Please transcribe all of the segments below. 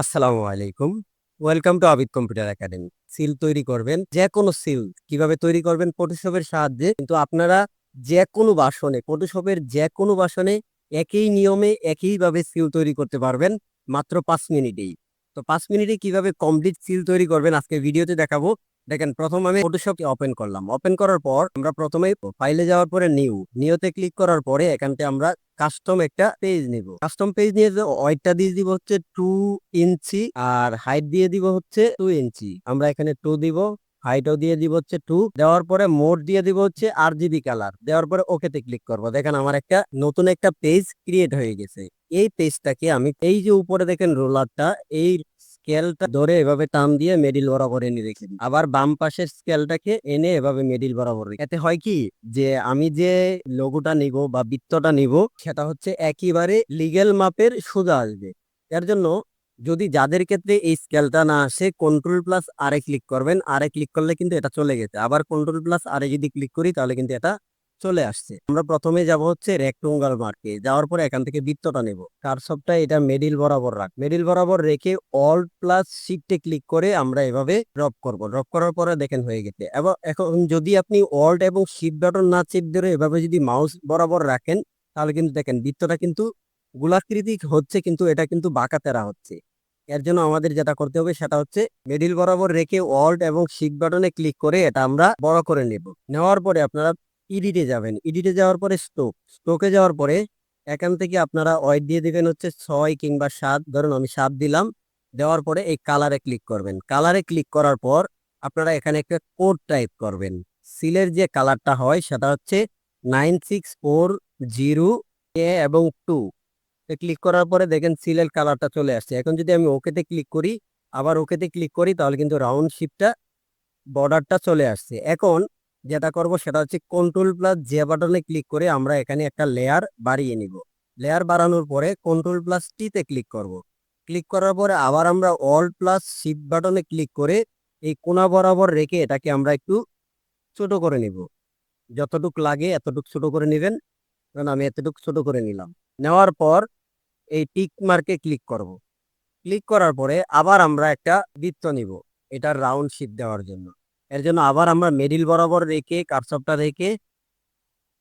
আসসালামু আলাইকুম। Welcome to Abid computer academy. Seal তৈরি করবেন যে কোনো সিল কীভাবে তৈরি করবেন ফটোশপের সাহায্যে। কিন্তু আপনারা যে কোনো বাসনে ফটোশপের যে কোনো বাসনে একই নিয়মে একইভাবে সিল তৈরি করতে পারবেন, মাত্র পাঁচ মিনিটেই। তো পাঁচ মিনিটে কীভাবে কমপ্লিট সিল তৈরি করবেন, আজকে ভিডিওতে দেখাবো। দেখেন, প্রথম আমি ফটোশপ ওপেন করলাম। ওপেন করার পর আমরা প্রথমে ফাইলে যাওয়ার পরে নিউ নিউতে ক্লিক করার পরে এখান থেকে আমরা কাস্টম একটা পেজ নিব। কাস্টম পেজ নিয়ে ওয়াইটটা দিয়ে দিব হচ্ছে টু ইঞ্চি আর হাইট দিয়ে দিব হচ্ছে টু ইঞ্চি আমরা এখানে টু দিব হাইটও দিয়ে দিব হচ্ছে টু দেওয়ার পরে মোড দিয়ে দিব হচ্ছে আর জিবি কালার দেওয়ার পরে ওকেতে ক্লিক করব। দেখেন, আমার একটা নতুন একটা পেজ ক্রিয়েট হয়ে গেছে। এই পেজটাকে আমি এই যে উপরে দেখেন রোলারটা এই স্কেলটা ধরে এভাবে টান দিয়ে মিডিল বরাবর এনে রেখে দিই। আবার বাম পাশের স্কেলটাকে এনে এভাবে মিডিল বরাবর এতে হয় কি? যে আমি যে লোগোটা নিব বা বৃত্তটা নিব, সেটা হচ্ছে একেবারে লিগেল মাপের সোজা আসবে। এর জন্য যদি যাদের ক্ষেত্রে এই স্কেলটা না আসে কন্ট্রোল প্লাস আরে ক্লিক করবেন। আরে ক্লিক করলে কিন্তু এটা চলে গেছে। আবার কন্ট্রোল প্লাস আরে যদি ক্লিক করি, তাহলে কিন্তু এটা চলে আসছে। আমরা প্রথমে যাব হচ্ছে রেক্টঙ্গাল মার্কে যাওয়ার পরে এখান থেকে বৃত্তটা নেব। কারসবটা এটা মিডিল বরাবর রাখ। মিডিল বরাবর রেখে অল প্লাস শিফটে ক্লিক করে আমরা এভাবে ড্রপ করব। ড্রপ করার পরে দেখেন হয়ে গেছে। এবং এখন যদি আপনি অল্ট এবং শিফট বাটন না চেপ ধরে এভাবে যদি মাউস বরাবর রাখেন, তাহলে কিন্তু দেখেন বৃত্তটা কিন্তু গোলাকৃতি হচ্ছে কিন্তু এটা কিন্তু বাঁকা তেরা হচ্ছে। এর জন্য আমাদের যেটা করতে হবে সেটা হচ্ছে মিডিল বরাবর রেখে অল্ট এবং শিফট বাটনে ক্লিক করে এটা আমরা বড় করে নেব। নেওয়ার পরে আপনারা ইডিটে যাবেন। ইডিটে যাওয়ার পরে স্টোক স্টোকে যাওয়ার পরে এখান থেকে আপনারা ওয়াইট দিয়ে দেবেন হচ্ছে ছয় কিংবা সাত। ধরুন আমি সাত দিলাম। দেওয়ার পরে এই কালারে ক্লিক করবেন। কালারে ক্লিক করার পর আপনারা এখানে একটা কোড টাইপ করবেন। সিলের যে কালারটা হয় সেটা হচ্ছে nine six four zero A এবং টু ক্লিক করার পরে দেখেন সিলের কালারটা চলে আসছে। এখন যদি আমি ওকেতে ক্লিক করি, আবার ওকেতে ক্লিক করি, তাহলে কিন্তু রাউন্ড শিপটা বর্ডারটা চলে আসছে। এখন যেটা করব সেটা হচ্ছে কন্ট্রোল প্লাস যে বাটনে ক্লিক করে আমরা এখানে একটা লেয়ার বাড়িয়ে নিব। লেয়ার বাড়ানোর পরে কন্ট্রোল প্লাস টিতে ক্লিক করব। ক্লিক করার পরে আবার আমরা অল প্লাস শিফট বাটনে ক্লিক করে এই কোনা বরাবর রেখে এটাকে আমরা একটু ছোট করে নিব। যতটুক লাগে এতটুক ছোট করে নেবেন, কারণ আমি এতটুক ছোট করে নিলাম। নেওয়ার পর এই টিক মার্কে ক্লিক করব। ক্লিক করার পরে আবার আমরা একটা বৃত্ত নিব এটার রাউন্ড শিপ দেওয়ার জন্য। এর জন্য আবার আমরা মিডিল বরাবর রেখে কারসপটা রেখে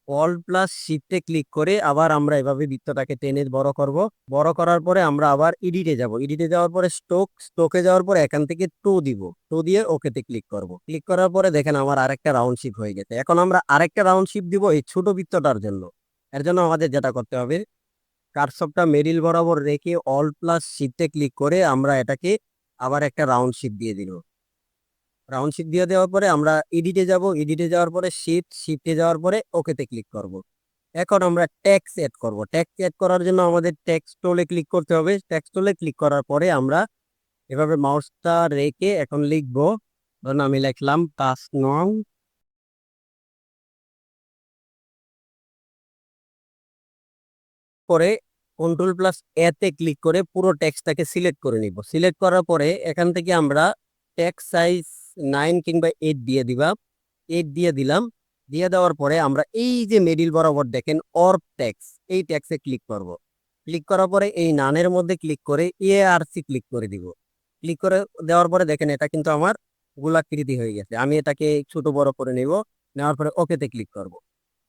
অল প্লাস শিফটে ক্লিক করে আবার আমরা এভাবে বৃত্তটাকে টেনে বড় করব। বড় করার পরে আমরা আবার এডিটে যাব। এডিটে যাওয়ার পরে স্টোক স্টোকে যাওয়ার পরে এখান থেকে টু দিব। টু দিয়ে ওকেতে ক্লিক করব। ক্লিক করার পরে দেখেন আমার আরেকটা রাউন্ড শিপ হয়ে গেছে। এখন আমরা আরেকটা রাউন্ড শিপ দিব এই ছোট বৃত্তটার জন্য। এর জন্য আমাদের যেটা করতে হবে কারসপটা মিডিল বরাবর রেখে অল প্লাস শিফটে ক্লিক করে আমরা এটাকে আবার একটা রাউন্ড শিপ দিয়ে দিল রাউন্ড শিট দিয়ে দেওয়ার পরে আমরা এডিটে যাব এডিটে যাওয়ার পরে শিফট শিফটে যাওয়ার পরে ওকেতে ক্লিক করব। এখন আমরা ট্যাক্স অ্যাড করব। ট্যাক্স অ্যাড করার জন্য আমাদের ট্যাক্স টোলে ক্লিক করতে হবে। ট্যাক্স টোলে ক্লিক করার পরে আমরা এভাবে মাউসটা রেখে এখন লিখব। ধরুন আমি লিখলাম পাঁচ নং পরে কন্ট্রোল প্লাস এতে ক্লিক করে পুরো ট্যাক্সটাকে সিলেক্ট করে নিব। সিলেক্ট করার পরে এখান থেকে আমরা ট্যাক্স সাইজ নাইন কিংবা এইট দিয়ে দিবা। এইট দিয়ে দিলাম। দিয়ে দেওয়ার পরে আমরা এই যে মিডিল বরাবর দেখেন অর্প ট্যাক্স এই ট্যাক্সে ক্লিক করব। ক্লিক করার পরে এই নানের মধ্যে ক্লিক করে এ আর সি ক্লিক করে দিব। ক্লিক করে দেওয়ার পরে দেখেন এটা কিন্তু আমার গোলাকৃতি হয়ে গেছে। আমি এটাকে ছোট বড় করে নেব। নেওয়ার পরে ওকেতে ক্লিক করব।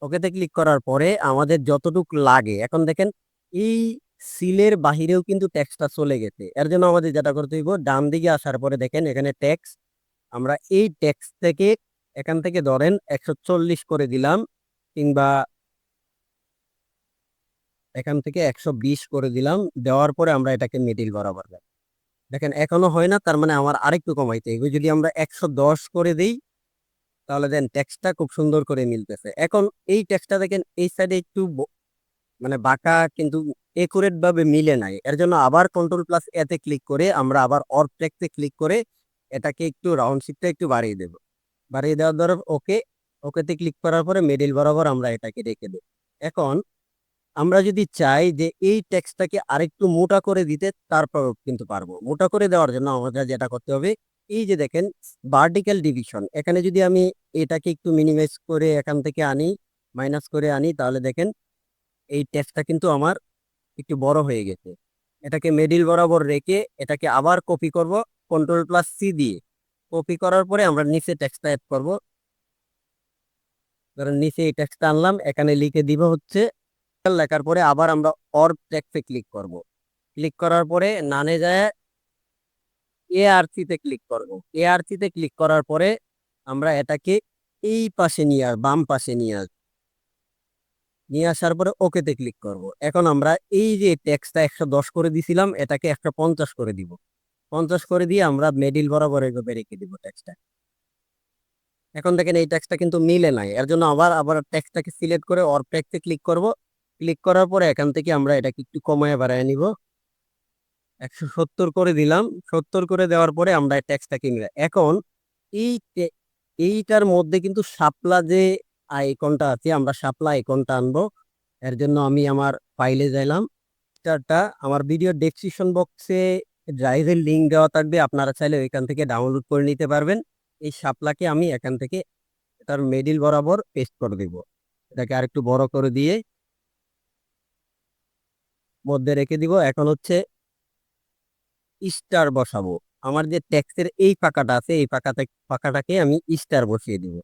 ওকেতে ক্লিক করার পরে আমাদের যতটুকু লাগে, এখন দেখেন এই সিলের বাহিরেও কিন্তু ট্যাক্সটা চলে গেছে। এর জন্য আমাদের যেটা করতে হইব, ডান দিকে আসার পরে দেখেন এখানে ট্যাক্স আমরা এই ট্যাক্স থেকে এখান থেকে ধরেন একশো চল্লিশ করে দিলাম কিংবা এখান থেকে একশো বিশ করে দিলাম, দেওয়ার পরে আমরা এটাকে মিডিল বরাবর রাখি। দেখেন, এখনও হয় না, তার মানে আমার আরেকটু কমাইতে হবে যদি আমরা একশো দশ করে দিই, তাহলে দেন ট্যাক্সটা খুব সুন্দর করে মিলতেছে। এখন এই ট্যাক্সটা দেখেন, এই সাইডে একটু মানে বাঁকা কিন্তু একুরেট ভাবে মিলে নাই। এর জন্য আবার কন্ট্রোল প্লাস এতে ক্লিক করে আমরা আবার অর্থ ট্যাক্সে ক্লিক করে এটাকে একটু রাউন্ড শিপটা একটু বাড়িয়ে দেব। বাড়িয়ে দেওয়ার দ্বারা ওকে, ওকেতে ক্লিক করার পরে মিডিল বরাবর আমরা এটাকে রেখে দেব। এখন আমরা যদি চাই যে এই টেক্সটটাকে আরেকটু মোটা করে দিতে, তারপর কিন্তু পারব। মোটা করে দেওয়ার জন্য আমাদের যেটা করতে হবে, এই যে দেখেন ভার্টিক্যাল ডিভিশন এখানে যদি আমি এটাকে একটু মিনিমাইজ করে এখান থেকে আনি মাইনাস করে আনি, তাহলে দেখেন, এই টেক্সটটা কিন্তু আমার একটু বড় হয়ে গেছে। এটাকে মিডিল বরাবর রেখে এটাকে আবার কপি করব। কন্ট্রোল প্লাস সি দিয়ে কপি করার পরে আমরা নিচে টেক্সটটা অ্যাড করব। ধরেন নিচে এই টেক্সটটা আনলাম, এখানে লিখে দিব হচ্ছে, লেখার পরে আবার আমরা অর টেক্সটে ক্লিক করব। ক্লিক করার পরে নানে যায় এ আর তে ক্লিক করব। এ আর তে ক্লিক করার পরে আমরা এটাকে এই পাশে নিয়ে আস, বাম পাশে নিয়ে আস। নিয়ে আসার পরে ওকেতে ক্লিক করব। এখন আমরা এই যে ট্যাক্সটা একশো দশ করে দিছিলাম, এটাকে একশো পঞ্চাশ করে দিব। পঞ্চাশ করে দিয়ে আমরা মিডিল বরাবর এভাবে রেখে দিব টেক্সটটা এখন দেখেন এই ট্যাক্সটা কিন্তু মিলে নাই। এর জন্য আবার আবার ট্যাক্সটাকে সিলেক্ট করে অর টেক্সটে ক্লিক করব। ক্লিক করার পরে এখান থেকে আমরা এটাকে একটু কমায় বাড়ায় নিব। একশো সত্তর করে দিলাম। সত্তর করে দেওয়ার পরে আমরা টেক্সটটাকে মিলে এখন এই এইটার মধ্যে কিন্তু শাপলা যে আইকনটা আছে, আমরা শাপলা আইকনটা আনব। এর জন্য আমি আমার ফাইলে যাইলাম। এটাটা আমার ভিডিও ডেসক্রিপশন বক্সে ড্রাইভের লিঙ্ক দেওয়া থাকবে, আপনারা চাইলে ওইখান থেকে ডাউনলোড করে নিতে পারবেন। এই শাপলাকে আমি এখান থেকে তার মিডিল বরাবর পেস্ট করে দেব। এটাকে আরেকটু বড় করে দিয়ে মধ্যে রেখে দিব। এখন হচ্ছে স্টার বসাবো। আমার যে ট্যাক্সের এই পাকাটা আছে, এই পাকাটা পাকাটাকে আমি স্টার বসিয়ে দিব।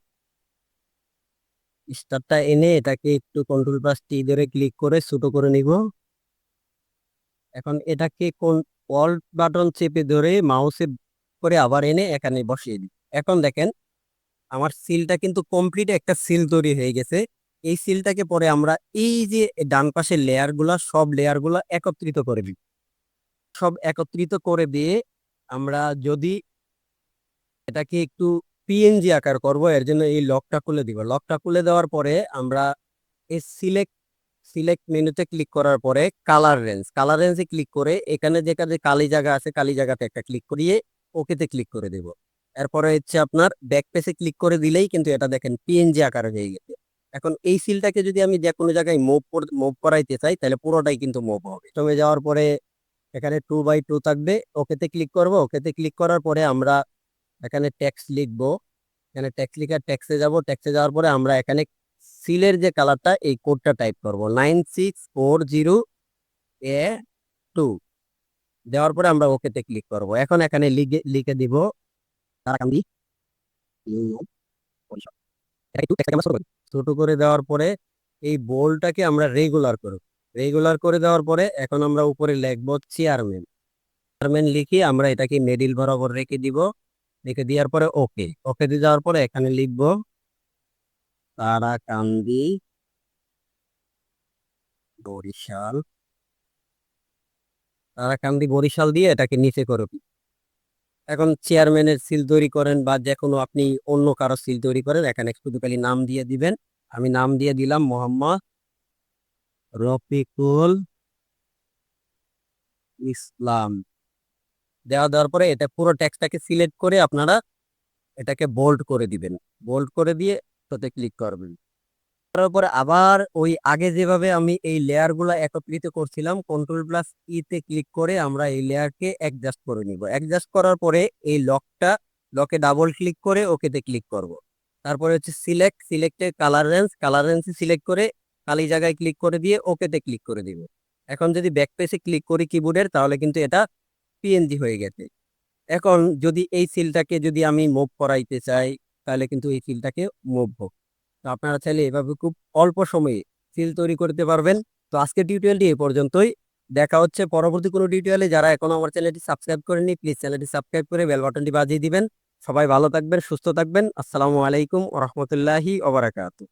স্টারটা এনে এটাকে একটু কন্ট্রোল প্লাস টি ধরে ক্লিক করে ছোট করে নিব। এখন এটাকে কোন অল্ট বাটন চেপে ধরে মাউসে করে আবার এনে এখানে বসিয়ে দিই। এখন দেখেন, আমার সিলটা কিন্তু কমপ্লিট একটা সিল তৈরি হয়ে গেছে। এই সিলটাকে পরে আমরা এই যে ডান পাশের লেয়ারগুলা সব লেয়ারগুলা একত্রিত করে দিই। সব একত্রিত করে দিয়ে আমরা যদি এটাকে একটু পিএনজি আকার করব, এর জন্য এই লকটা খুলে দিব। লকটা খুলে দেওয়ার পরে আমরা এই সিলেক্ট সিলেক্ট মেনুতে ক্লিক করার পরে কালার রেঞ্জ কালার রেঞ্জে ক্লিক করে এখানে যেখানে কালি জায়গা আছে, কালি জায়গাতে একটা ক্লিক করিয়ে ওকেতে ক্লিক করে দেব। এরপরে হচ্ছে আপনার ব্যাক পেসে ক্লিক করে দিলেই কিন্তু এটা দেখেন পিএনজি আকারে হয়ে গেছে। এখন এই সিলটাকে যদি আমি যে কোনো জায়গায় মুভ মুভ করাইতে চাই, তাহলে পুরোটাই কিন্তু মুভ হবে। তবে যাওয়ার পরে এখানে টু বাই টু থাকবে ওকেতে ক্লিক করব। ওকেতে ক্লিক করার পরে আমরা এখানে ট্যাক্স লিখব। এখানে ট্যাক্স লিখার ট্যাক্সে যাব। ট্যাক্সে যাওয়ার পরে আমরা এখানে সিলের যে কালারটা, এই কোডটা টাইপ করব। Nine six four zero A two দেওয়ার পরে আমরা ওকেতে ক্লিক করব। এখন এখানে লিখে লিখে দিব ছোট করে দেওয়ার পরে এই বোলটাকে আমরা রেগুলার করব। রেগুলার করে দেওয়ার পরে এখন আমরা উপরে লিখব চেয়ারম্যান চেয়ারম্যান লিখে আমরা এটাকে মিডিল বরাবর রেখে দিব। রেখে দেওয়ার পরে ওকে ওকে দিয়ে যাওয়ার পরে এখানে লিখব তারাকান্দি বরিশাল। তারাকান্দি বরিশাল দিয়ে এটাকে নিচে করে এখন চেয়ারম্যানের সিল তৈরি করেন বা যে কোনো আপনি অন্য কারও সিল তৈরি করেন, এখানে শুধু খালি নাম দিয়ে দিবেন। আমি নাম দিয়ে দিলাম মোহাম্মদ রফিকুল ইসলাম। দেওয়া দেওয়ার পরে এটা পুরো ট্যাক্সটাকে সিলেক্ট করে আপনারা এটাকে বোল্ড করে দিবেন। বোল্ড করে দিয়ে ওটাতে ক্লিক করবেন। করার পরে আবার ওই আগে যেভাবে আমি এই লেয়ারগুলো একত্রিত করছিলাম কন্ট্রোল প্লাস ইতে ক্লিক করে আমরা এই লেয়ারকে অ্যাডজাস্ট করে নিব। অ্যাডজাস্ট করার পরে এই লকটা লকে ডাবল ক্লিক করে ওকেতে ক্লিক করব। তারপরে হচ্ছে select সিলেক্টে colour range colour range select করে কালি জায়গায় ক্লিক করে দিয়ে ওকেতে ক্লিক করে দিব। এখন যদি ব্যাক পেজে ক্লিক করি কিবোর্ডের তাহলে কিন্তু এটা পিএনজি হয়ে গেছে। এখন যদি এই সিলটাকে যদি আমি মুভ করাইতে চাই তাহলে কিন্তু এই সিলটাকে মুভ হোক। তো আপনারা চাইলে এভাবে খুব অল্প সময়ে সিল তৈরি করতে পারবেন। তো আজকের টিউটোরিয়ালটি এই পর্যন্তই। দেখা হচ্ছে পরবর্তী কোনো টিউটোরিয়ালে যারা এখনও আমার চ্যানেলটি সাবস্ক্রাইব করেনি প্লিজ চ্যানেলটি সাবস্ক্রাইব করে বেল বাটনটি বাজিয়ে দিবেন। সবাই ভালো থাকবেন, সুস্থ থাকবেন। আসসালামু আলাইকুম ওরহমতুল্লাহি ওবরাকাতু